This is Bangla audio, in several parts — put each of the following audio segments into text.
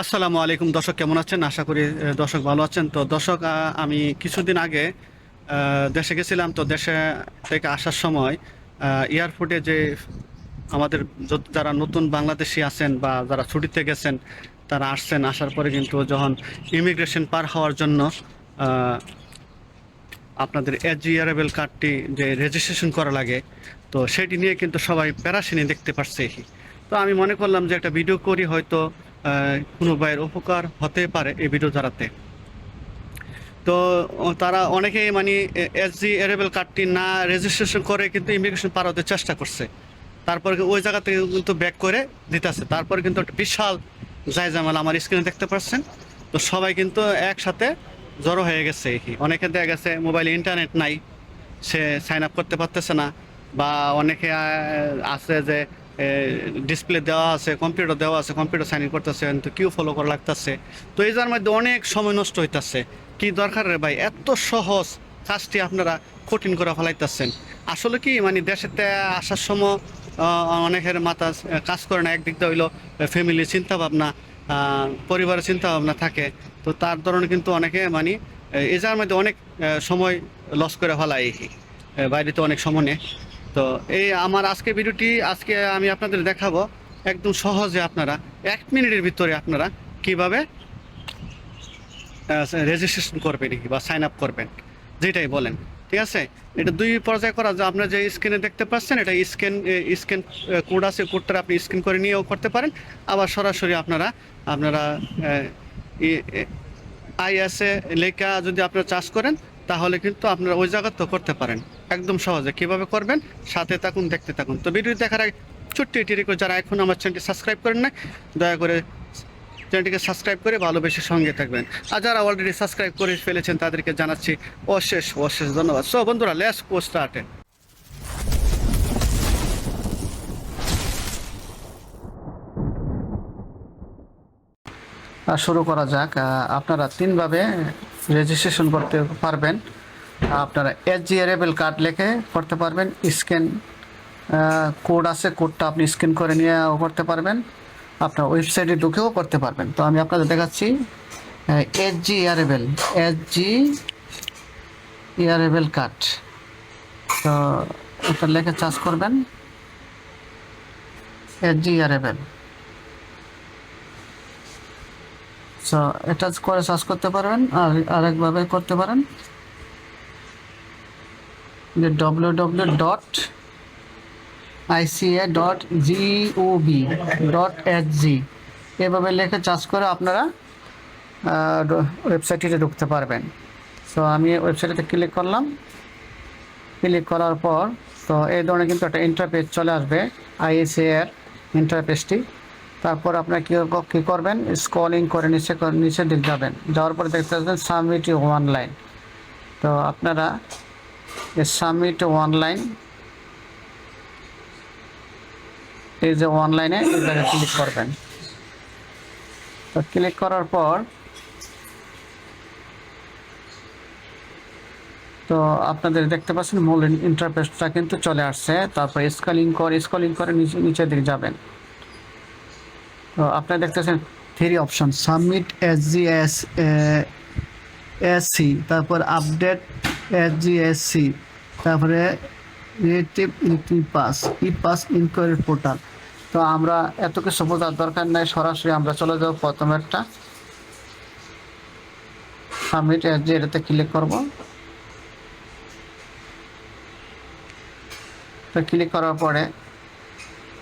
আসসালামু আলাইকুম। দর্শক কেমন আছেন? আশা করি দর্শক ভালো আছেন। তো দর্শক আমি কিছুদিন আগে দেশে গেছিলাম। তো দেশে থেকে আসার সময় এয়ারপোর্টে যে আমাদের যারা নতুন বাংলাদেশি আছেন বা যারা ছুটিতে গেছেন, তারা আসছেন। আসার পরে কিন্তু যখন ইমিগ্রেশন পার হওয়ার জন্য আপনাদের এজিআরএবল কার্ডটি যে রেজিস্ট্রেশন করা লাগে, তো সেটি নিয়ে কিন্তু সবাই প্যারাসিনি দেখতে পারছে। তো আমি মনে করলাম যে একটা ভিডিও করি, হয়তো কোনো ভাইয়ের উপকার হতে পারে এই ভিডিও দ্বারাতে তো তারা অনেকেই মানে এস জি এরেবল কার্ডটি না রেজিস্ট্রেশন করে কিন্তু ইমিগ্রেশন পার হতে চেষ্টা করছে। তারপরে ওই জায়গা থেকে কিন্তু ব্যাক করে দিতেছে। তারপরে কিন্তু একটা বিশাল জায়জামাল আমার স্ক্রিনে দেখতে পাচ্ছেন। তো সবাই কিন্তু একসাথে জড়ো হয়ে গেছে অনেকে দেখা গেছে মোবাইলে ইন্টারনেট নাই, সে সাইন আপ করতে পারতেছে না, বা অনেকে আছে যে ডিসপ্লে দেওয়া আছে কম্পিউটার দেওয়া আছে কম্পিউটার সাইন ইন করতেছে, কিন্তু কিউ ফলো করা লাগতেছে। তো এই যার মধ্যে অনেক সময় নষ্ট হইতাছে। কি দরকার রে ভাই? এত সহজ কাজটি আপনারা কঠিন করে ফেলাইতেছেন। আসলে কি মানে দেশেতে আসার সময় অনেকের মাথা কাজ করে না, একদিক দিয়ে হইল ফ্যামিলির চিন্তা ভাবনা পরিবারের চিন্তা ভাবনা থাকে। তো তার ধরনের কিন্তু অনেকে মানে এই যার মধ্যে অনেক সময় লস করে ফেলায় বাইরে তো অনেক সময় নেই। তো এই আমার আজকে ভিডিওটি, আজকে আমি আপনাদের দেখাবো একদম সহজে আপনারা, এক মিনিটের ভিতরে আপনারা কীভাবে রেজিস্ট্রেশন করবেন বা সাইন আপ করবেন, যেটাই বলেন, ঠিক আছে? এটা দুই পর্যায়ে করা যায়। আপনার যে স্ক্রিনে দেখতে পাচ্ছেন, এটা স্ক্যান স্ক্যান কোড আছে কোডটা আপনি স্ক্যান করে নিয়েও করতে পারেন। আবার সরাসরি আপনারা আপনারা আইএসএ লেখা যদি আপনারা চাষ করেন তাহলে কিন্তু আপনারা ওই জায়গা তো করতে পারেন। একদম সহজে। কীভাবে করবেন? সাথে থাকুন, দেখতে থাকুন। তো ভিডিও দেখার আগে ছোট্ট এটি যারা এখন আমার চ্যানেলটি সাবস্ক্রাইব করেন না দয়া করে চ্যানেলটিকে সাবস্ক্রাইব করে ভালোবেসে সঙ্গে থাকবেন। আর যারা অলরেডি সাবস্ক্রাইব করে ফেলেছেন, তাদেরকে জানাচ্ছি অশেষ অশেষ ধন্যবাদ। সো বন্ধুরা লেস স্টার্টে আর শুরু করা যাক। আপনারা তিনভাবে রেজিস্ট্রেশন করতে পারবেন। আপনারা এস জি এরেবেল কার্ড লেখে করতে পারবেন। স্ক্যান কোড আছে, কোডটা আপনি স্ক্যান করে নিয়ে করতে পারবেন। আপনার ওয়েবসাইটে ঢুকেও করতে পারবেন। তো আমি আপনাদের দেখাচ্ছি এস জি ইয়ারেবেল এস জি ইয়ারেবেল কার্ড। তো ওটা লেখে চার্জ করবেন। এস জি ইয়ারেবেল সো এটা করে সার্চ করতে পারবেন আর আরেকভাবে করতে পারেন। যে W W dot ICA dot GOV dot S G এভাবে লেখে চার্জ করে আপনারা ওয়েবসাইটটিতে ঢুকতে পারবেন। সো আমি ওয়েবসাইটে ক্লিক করলাম। ক্লিক করার পর, তো এই ধরনের কিন্তু একটা ইন্টারপেজ চলে আসবে আইএসএ এর ইন্টারপেজটি তারপর আপনার কী কী করবেন? স্কলিং করে নিচে নিচের দিক যাবেন। যাওয়ার পরে দেখতে পাচ্ছেন সাবমিট অনলাইন তো আপনারা সাবমিট অনলাইন এই যে অনলাইনে ক্লিক করবেন। তো ক্লিক করার পর, তো আপনাদের দেখতে পাচ্ছেন মূল ইন্টারফেসটা কিন্তু চলে আসছে। তারপর স্কলিং করে স্কলিং করে নিচে, নিচের দিকে যাবেন। তো আপনারা দেখতেছেন three option submit S G S S C তারপর update S G S C তারপরে relative E pass E pass inquiry portal তো আমরা এত কিছু বোঝার দরকার নাই, সরাসরি আমরা চলে যাব প্রথম একটা। সাবমিট এস জি এটাতে ক্লিক করব। ক্লিক করার পরে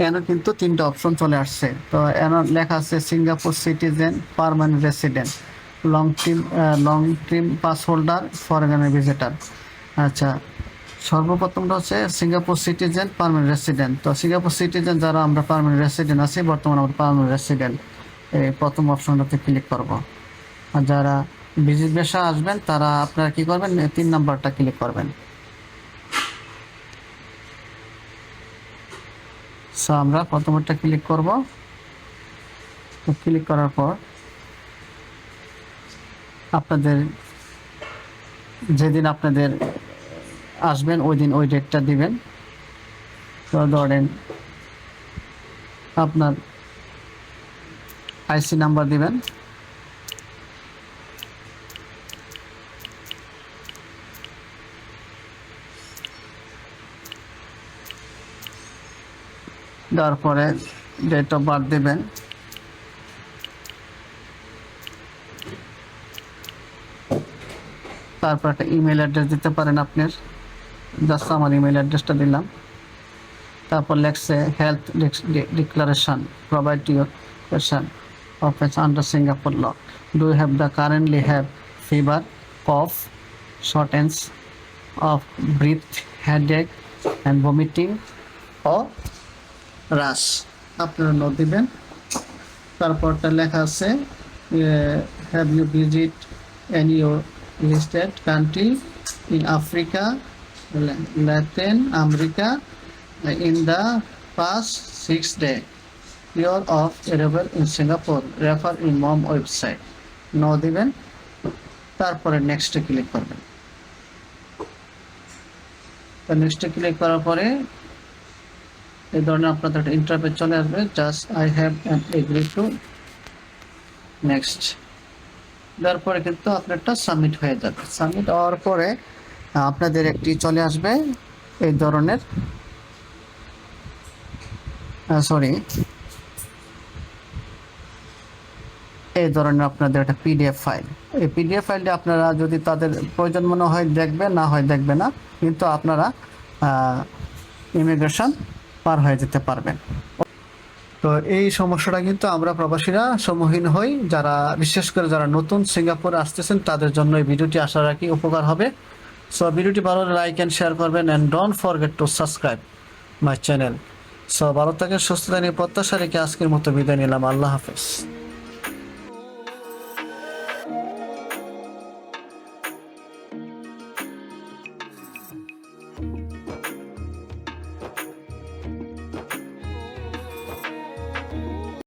এখানে কিন্তু তিনটা অপশন চলে আসছে। তো এখানে লেখা আছে Singapore citizen permanent resident long term long term pass holder foreigner visitor আচ্ছা সর্বপ্রথমটা হচ্ছে সিঙ্গাপুর সিটিজেন পারমানেন্ট রেসিডেন্ট তো সিঙ্গাপুর সিটিজেন যারা, আমরা পারমানেন্ট রেসিডেন্ট আছি, বর্তমানে আমরা পারমানেন্ট রেসিডেন্ট এই প্রথম অপশনটাতে ক্লিক করব। আর যারা ভিজিট বেসা আসবেন, তারা আপনারা কি করবেন? তিন নাম্বারটা ক্লিক করবেন। সো আমরা প্রথমটা ক্লিক করব। তো ক্লিক করার পর আপনাদের যেদিন আপনাদের আসবেন, ওই দিন ওই ডেটটা দিবেন। তো ধরেন আপনার আইসি নাম্বার দিবেন। দেওয়ার পরে ডেট অফ বার্থ দেবেন। তারপর একটা ইমেল অ্যাড্রেস দিতে পারেন আপনার। জাস্ট আমার ইমেল অ্যাড্রেসটা দিলাম। তারপর লেখছে health declaration provide your passion office under Singapore law do have the currently have fever cough shortness of breath headache and vomiting or rash আপনারা নোট দিবেন তারপরটা লেখা আছে have you visit any your listed country in Africa Latin America in the past six days. Year of arrival in Singapore. Refer in mom website. No দিবেন তারপরে নেক্সটে ক্লিক করবেন তো নেক্সটে ক্লিক করার পরে এই ধরনের আপনাদের একটা ইন্টারপেজ চলে আসবে। Just I have agree to next দেওয়ার তারপরে কিন্তু আপনারটা সাবমিট হয়ে যাবে। সাবমিট হওয়ার পরে আপনাদের একটি চলে আসবে এই ধরনের সরি এই ধরনের আপনাদের একটা পিডিএফ ফাইল এই পিডিএফ ফাইলটা আপনারা যদি তাদের প্রয়োজন মনে হয় দেখবে না হয় দেখবে না, কিন্তু আপনারা ইমিগ্রেশন পার হয়ে যেতে পারবেন। তো এই সমস্যাটা কিন্তু আমরা প্রবাসীরা সম্মুখীন হই। যারা, বিশেষ করে যারা নতুন সিঙ্গাপুরে আসতেছেন, তাদের জন্য এই ভিডিওটি আশা কি উপকার হবে। সো ভিডিওটি ভালো লাইক অ্যান্ড শেয়ার করবেন and don't forget to subscribe my channel so ভালো থাকেন সুস্থতা নিয়ে প্রত্যাশা রেখে আজকের মতো বিদায় নিলাম। আল্লাহ হাফেজ।